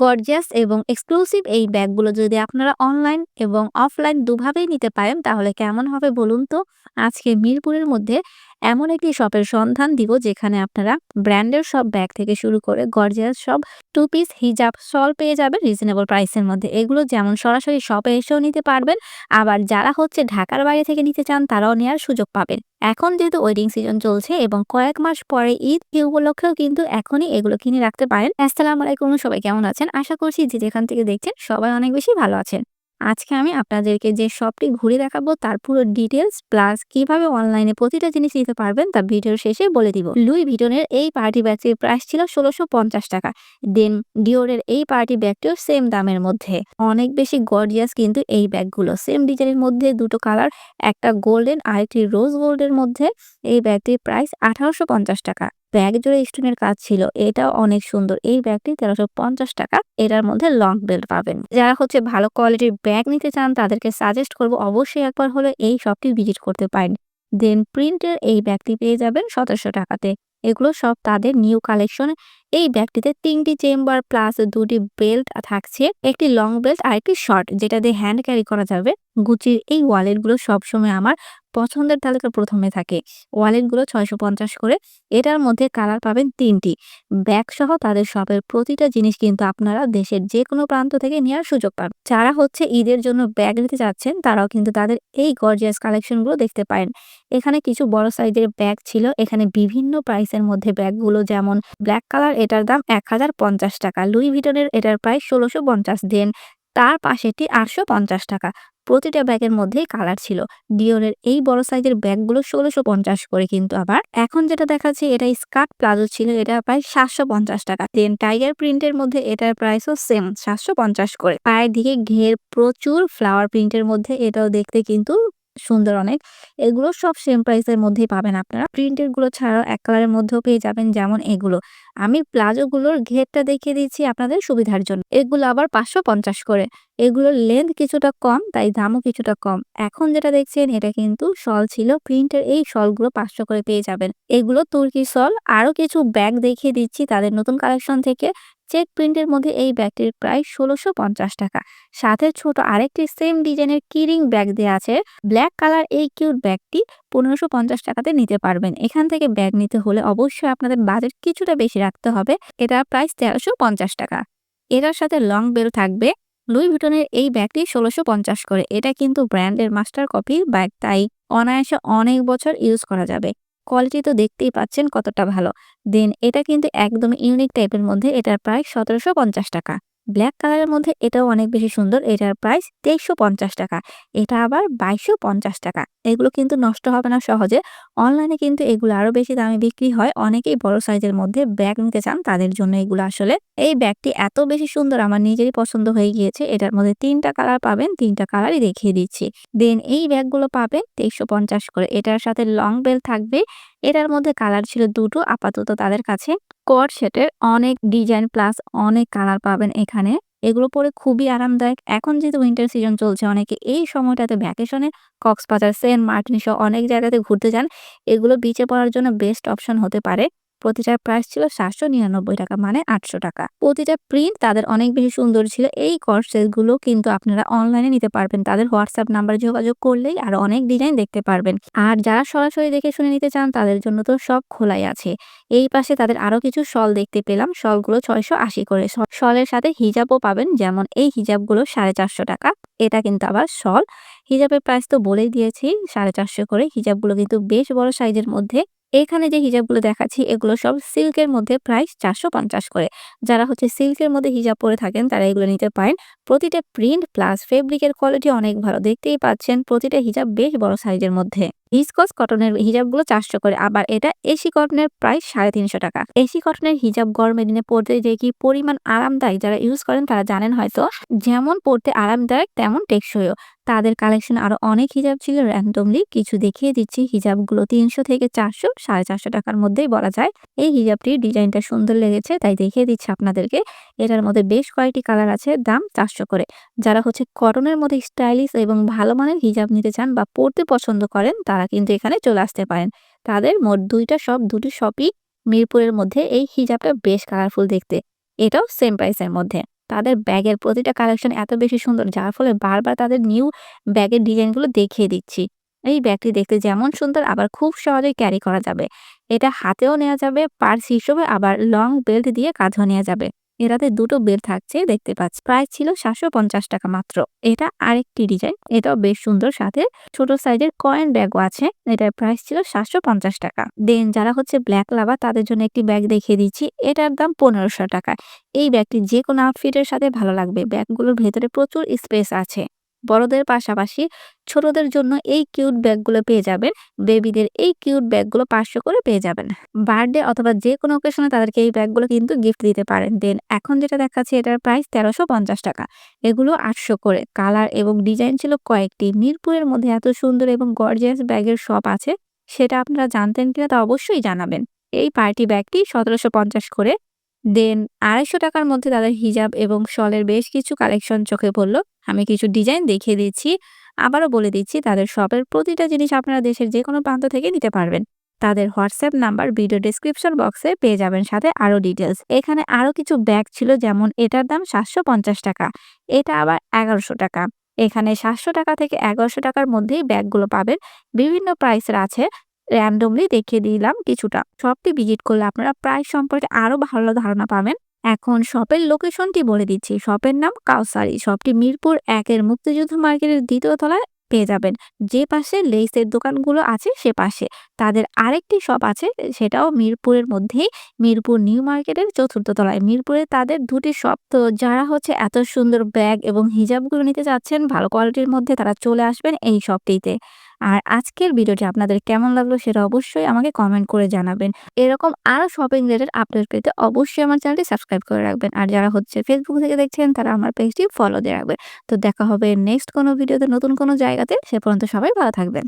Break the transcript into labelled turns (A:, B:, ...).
A: Gorgeous এবং exclusive এই ব্যাগগুলো যদি আপনারা অনলাইন এবং অফলাইন দুভাবেই নিতে পারেন, তাহলে কেমন হবে বলুন তো? আজকে মিরপুরের মধ্যে এমন একটি শপের সন্ধান দিব, যেখানে আপনারা ব্র্যান্ডের সব ব্যাগ থেকে শুরু করে গর্জিয়াস সব টু পিস হিজাব শল পেয়ে যাবেন রিজনেবল প্রাইসের মধ্যে। এগুলো যেমন সরাসরি শপে এসেও নিতে পারবেন, আবার যারা হচ্ছে ঢাকার বাইরে থেকে নিতে চান, তারাও নেওয়ার সুযোগ পাবেন। এখন যেহেতু ওয়েডিং সিজন চলছে এবং কয়েক মাস পরে ঈদ এই উপলক্ষেও কিন্তু এখনই এগুলো কিনে রাখতে পারেন। আসসালামু আলাইকুম, সবাই কেমন আছেন? আশা করছি যে যেখান থেকে দেখছেন সবাই অনেক বেশি ভালো আছেন। আজকে আমি আপনাদেরকে যে শপটি ঘুরে দেখাবো তার পুরো ডিটেলস প্লাস কীভাবে অনলাইনে প্রতিটা জিনিস নিতে পারবেন তা ভিডিওর শেষে বলে দিব। লুই ভিটনের এই পার্টি ব্যাগটির প্রাইস ছিল ষোলোশো পঞ্চাশ টাকা। দেন ডিওরের এই পার্টি ব্যাগটিও সেম দামের মধ্যে। অনেক বেশি গর্জিয়াস কিন্তু এই ব্যাগগুলো সেম ডিজাইনের মধ্যে দুটো কালার একটা গোল্ডেন আর একটি রোজ গোল্ডের মধ্যে এই ব্যাগটির প্রাইস আঠারোশো পঞ্চাশ টাকা। ব্যাগ জুড়ে স্টোনের কাজ ছিল, এটাও অনেক সুন্দর। এই ব্যাগটি তেরোশো পঞ্চাশ টাকা, এটার মধ্যে লং বেল্ট পাবেন। যারা হচ্ছে ভালো কোয়ালিটির ব্যাগ নিতে চান, তাদেরকে সাজেস্ট করব অবশ্যই একবার হলে এই শপটি ভিজিট করতে পারেন। দেন প্রিন্টের এই ব্যাগটি পেয়ে যাবেন সতেরোশো টাকাতে। এগুলো সব তাদের নিউ কালেকশন এই ব্যাগটিতে তিনটি চেম্বার প্লাস দুটি বেল্ট থাকছে, একটি লং বেল্ট আর একটি শর্ট, যেটা দিয়ে হ্যান্ড ক্যারি করা যাবে। গুচির এই ওয়ালেটগুলো সবসময় আমার পছন্দের তালিকা প্রথমে থাকে। ওয়ালেটগুলো ছয়শো পঞ্চাশ করে, এটার মধ্যে কালার পাবেন তিনটি। ব্যাগ সহ তাদের শপের প্রতিটা জিনিস কিন্তু আপনারা দেশের যে কোনো প্রান্ত থেকে নেওয়ার সুযোগ পান যারা হচ্ছে ঈদের জন্য ব্যাগ নিতে চাচ্ছেন তারাও কিন্তু তাদের এই গর্জিয়াস কালেকশনগুলো দেখতে পারেন। এখানে কিছু বড় সাইজের ব্যাগ ছিল, এখানে বিভিন্ন প্রাইসের মধ্যে ব্যাগগুলো, যেমন ব্ল্যাক কালার এটার দাম এক হাজার পঞ্চাশ টাকা। লুই ভিটনের এটার প্রাইস ষোলোশো পঞ্চাশ দেন। তার পাশেটি আটশো পঞ্চাশ টাকা। প্রতিটা ব্যাগের মধ্যেই কালার ছিল। ডিওরের এই বড় সাইজের ব্যাগগুলো ষোলোশো পঞ্চাশ করে কিন্তু আবার। এখন যেটা দেখাচ্ছি, এটা স্কার্ট প্লাজো ছিল। এটা প্রায় সাতশো পঞ্চাশ টাকা। দেন টাইগার প্রিন্টের মধ্যে এটার প্রাইসও সেম সাতশো পঞ্চাশ করে। পায়ের দিকে ঘের প্রচুর ফ্লাওয়ার প্রিন্টের মধ্যে এটাও দেখতে কিন্তু সুন্দর অনেক। এগুলো সব সেম প্রাইসের মধ্যেই পাবেন আপনারা। প্রিন্টেরগুলো ছাড়াও এক কালারের মধ্যেও পেয়ে যাবেন যেমন এগুলো। আমি প্লাজো গুলোর ঘেরটা দেখিয়ে দিচ্ছি আপনাদের সুবিধার জন্য। এগুলো আবার পাঁচশো পঞ্চাশ করে। এগুলোর লেন্থ কিছুটা কম, তাই দামও কিছুটা কম। এখন যেটা দেখছেন, এটা কিন্তু শল ছিল। প্রিন্টের এই শলগুলো পাঁচশো করে পেয়ে যাবেন। এগুলো তুর্কি শল। আরও কিছু ব্যাগ দেখিয়ে দিচ্ছি তাদের নতুন কালেকশন থেকে। চেক প্রিন্টের মধ্যে এই ব্যাগটির প্রায় ষোলোশো পঞ্চাশ টাকা। সাথে ছোট আরেকটি সেম ডিজাইনের কিরিং ব্যাগ দেওয়া আছে। ব্ল্যাক কালার এই কিউট ব্যাগটি পনেরোশো পঞ্চাশ টাকাতে নিতে পারবেন। এখান থেকে ব্যাগ নিতে হলে অবশ্যই আপনাদের বাজেট কিছুটা বেশি রাখতে হবে। এটা প্রাইস তেরোশো পঞ্চাশ টাকা। এটার সাথে লং বেল থাকবে। লুই ভিটনের এই ব্যাগটি ষোলোশো পঞ্চাশ করে। এটা কিন্তু ব্র্যান্ডের মাস্টার কপি ব্যাগ তাই অনায়াসে অনেক বছর ইউজ করা যাবে। কোয়ালিটি তো দেখতেই পাচ্ছেন কতটা ভালো। দেন এটা কিন্তু একদম ইউনিক টাইপের মধ্যে এটা প্রায় সতেরোশো পঞ্চাশ টাকা। ব্ল্যাক কালারের মধ্যে এটাও অনেক বেশি সুন্দর। এটার প্রাইস তেইশশো পঞ্চাশ টাকা। এটা আবার বাইশশো পঞ্চাশ টাকা। এগুলো কিন্তু নষ্ট হবে না সহজে। অনলাইনে কিন্তু এগুলো আরও বেশি দামে বিক্রি হয়। অনেকেই বড় সাইজের মধ্যে ব্যাগ নিতে চান। তাদের জন্য এগুলো আসলে এই ব্যাগটি এত বেশি সুন্দর আমার নিজেরই পছন্দ হয়ে গিয়েছে। এটার মধ্যে তিনটা কালার পাবেন। তিনটা কালারই দেখিয়ে দিচ্ছি। দেন এই ব্যাগগুলো পাবেন তেইশশো পঞ্চাশ করে। এটার সাথে লং বেল থাকবে। এটার মধ্যে কালার ছিল দুটো, আপাতত তাদের কাছে কোয়ার সেটের অনেক ডিজাইন প্লাস অনেক কালার পাবেন এখানে। এগুলো পরে খুবই আরামদায়ক। এখন যেহেতু উইন্টার সিজন চলছে, অনেকে এই সময়টাতে ভ্যাকেশনে কক্সবাজার সেন্ট মার্টিন সহ অনেক জায়গাতে ঘুরতে যান। এগুলো বিচে পড়ার জন্য বেস্ট অপশন হতে পারে। প্রতিটার প্রাইস ছিল সাতশো নিরানব্বই টাকা মানে আটশো টাকা। প্রতিটা প্রিন্ট তাদের অনেক বেশি সুন্দর ছিল। এই গুলো কিন্তু আপনারা অনলাইনে নিতে পারবেন। তাদের হোয়াটসঅ্যাপ নাম্বার যোগাযোগ করলেই আর অনেক ডিজাইন দেখতে পারবেন। আর যারা সরাসরি দেখে শুনে নিতে চান, তাদের জন্য তো সব খোলাই আছে। এই পাশে তাদের আরও কিছু শল দেখতে পেলাম। শলগুলো ছয়শো আশি করে। শলের সাথে হিজাবও পাবেন। যেমন এই হিজাবগুলো সাড়ে চারশো টাকা। এটা কিন্তু আবার শল। হিজাবের প্রাইস তো বলেই দিয়েছি, সাড়ে চারশো করে। হিজাবগুলো কিন্তু বেশ বড় সাইজের মধ্যে। এখানে যে হিজাবগুলো দেখাচ্ছি, এগুলো সব সিল্কের মধ্যে প্রায় চারশো পঞ্চাশ করে। যারা হচ্ছে সিল্কের মধ্যে হিজাব পরে থাকেন, তারা এগুলো নিতে পারেন। প্রতিটা প্রিন্ট প্লাস ফেব্রিকের কোয়ালিটি অনেক ভালো, দেখতেই পাচ্ছেন প্রতিটা হিজাব বেশ বড় সাইজের মধ্যে। ভিসকস কটনের হিজাবগুলো চারশো করে। আবার এটা এসি কটনের প্রায় সাড়ে তিনশো টাকা। এসি কটনের হিজাব গরমের দিনে পড়তে যে কি পরিমাণ আরামদায়ক যারা ইউজ করেন তারা জানেন হয়তো, যেমন পড়তে আরামদায়ক তেমন টেকসইও। তাদের কালেকশন আরও অনেক হিজাব ছিল র্যান্ডমলি কিছু দেখিয়ে দিচ্ছি। হিজাবগুলো তিনশো থেকে চারশো, সাড়ে চারশো টাকার মধ্যেই বলা যায়। এই হিজাবটির ডিজাইনটা সুন্দর লেগেছে, তাই দেখিয়ে দিচ্ছি আপনাদেরকে। এটার মধ্যে বেশ কয়েকটি কালার আছে, দাম চারশো করে। যারা হচ্ছে কটনের মধ্যে স্টাইলিশ এবং ভালো মানের হিজাব নিতে চান বা পড়তে পছন্দ করেন, তারা কিন্তু এখানে চলে আসতে পারেন তাদের মোট দুইটা শপ দুটি শপই মিরপুরের মধ্যে এই হিজাবটা বেশ কালারফুল দেখতে এটাও সেম প্রাইসের মধ্যে তাদের ব্যাগের প্রতিটা কালেকশন এত বেশি সুন্দর, যার ফলে বারবার তাদের নিউ ব্যাগের ডিজাইনগুলো দেখিয়ে দিচ্ছি। এই ব্যাগটি দেখতে যেমন সুন্দর, আবার খুব সহজেই ক্যারি করা যাবে। এটা হাতেও নেওয়া যাবে পার্স হিসেবে আবার লং বেল্ট দিয়ে কাঁধেও নেওয়া যাবে। এটাতে দুটো বেল্ট থাকছে, দেখতে পাচ্ছি। প্রাইস ছিল সাতশো পঞ্চাশ টাকা মাত্র। এটা আরেকটি ডিজাইন। এটাও বেশ সুন্দর সাথে ছোট সাইজের কয়েন ব্যাগও আছে। এটার প্রাইস ছিল সাতশো পঞ্চাশ টাকা। দেন যারা হচ্ছে ব্ল্যাক লাভার, তাদের জন্য একটি ব্যাগ দেখিয়ে দিচ্ছি। এটার দাম পনেরোশো টাকা। এই ব্যাগটি যে কোনো আউটফিটের সাথে ভালো লাগবে। ব্যাগগুলোর ভেতরে প্রচুর স্পেস আছে। বড়দের পাশাপাশি ছোটদের জন্য এই কিউট ব্যাগগুলো পেয়ে যাবেন। বেবিদের এই কিউট ব্যাগগুলো ৫০০ করে পেয়ে যাবেন। বার্থডে অথবা যেকোনো অকেশনে তাদেরকে এই ব্যাগগুলো কিন্তু গিফট দিতে পারেন। দেন এখন যেটা দেখাচ্ছি এটার প্রাইস তেরোশো টাকা। এগুলো ৮০০ করে। কালার এবং ডিজাইন ছিল কয়েকটি। মিরপুরের মধ্যে এত সুন্দর এবং গর্জিয়াস ব্যাগের শপ আছে, সেটা আপনারা জানতেন কিনা তা অবশ্যই জানাবেন। এই পার্টি ব্যাগটি পঞ্চাশ করে। দেন আড়াইশো টাকার মধ্যে তাদের হিজাব এবং শলের বেশ কিছু কালেকশন চোখে পড়ল। আমি কিছু ডিজাইন দেখিয়ে দিচ্ছি। আবারও বলে দিচ্ছি, তাদের শপের প্রতিটা জিনিস আপনারা দেশের যে কোনো প্রান্ত থেকে নিতে পারবেন। তাদের হোয়াটসঅ্যাপ নাম্বার ভিডিও ডেসক্রিপশন বক্সে পেয়ে যাবেন সাথে আরও ডিটেলস। এখানে আরও কিছু ব্যাগ ছিল, যেমন এটার দাম পঞ্চাশ টাকা। এটা আবার এগারোশো টাকা। এখানে সাতশো টাকা থেকে এগারোশো টাকার মধ্যেই ব্যাগগুলো পাবেন। বিভিন্ন প্রাইসের আছে। র‍্যান্ডমলি দেখিয়ে দিলাম কিছুটা। শপটি ভিজিট করলে আপনারা প্রাইস সম্পর্কে আরও ভালো ধারণা পাবেন। এখন শপের লোকেশনটি বলে দিচ্ছি। শপের নাম কাউসারি। শপটি মিরপুর একের মুক্তিযুদ্ধ মার্কেটের দ্বিতীয় তলায় পেয়ে যাবেন। যে পাশে লেইসের দোকানগুলো আছে সে পাশে। তাদের আরেকটি শপ আছে, সেটাও মিরপুরের মধ্যেই, মিরপুর নিউ মার্কেটের চতুর্থ তলায়। মিরপুরে তাদের দুটি শপ। তো যারা হচ্ছে এত সুন্দর ব্যাগ এবং হিজাবগুলো নিতে চাচ্ছেন, ভালো কোয়ালিটির মধ্যে তারা চলে আসবেন এই শপটিতে। আর আজকের ভিডিওটি আপনাদের কেমন লাগল সেটা অবশ্যই আমাকে কমেন্ট করে জানাবেন। এরকম আরও শপিং রিলেটেড আপডেট পেতে অবশ্যই আমার চ্যানেলটি সাবস্ক্রাইব করে রাখবেন। আর যারা হচ্ছে ফেসবুক থেকে দেখছেন, তারা আমার পেজটি ফলো দিয়ে রাখবেন। তো দেখা হবে নেক্সট কোনো ভিডিওতে নতুন কোনো জায়গাতে। সে পর্যন্ত সবাই ভালো থাকবেন।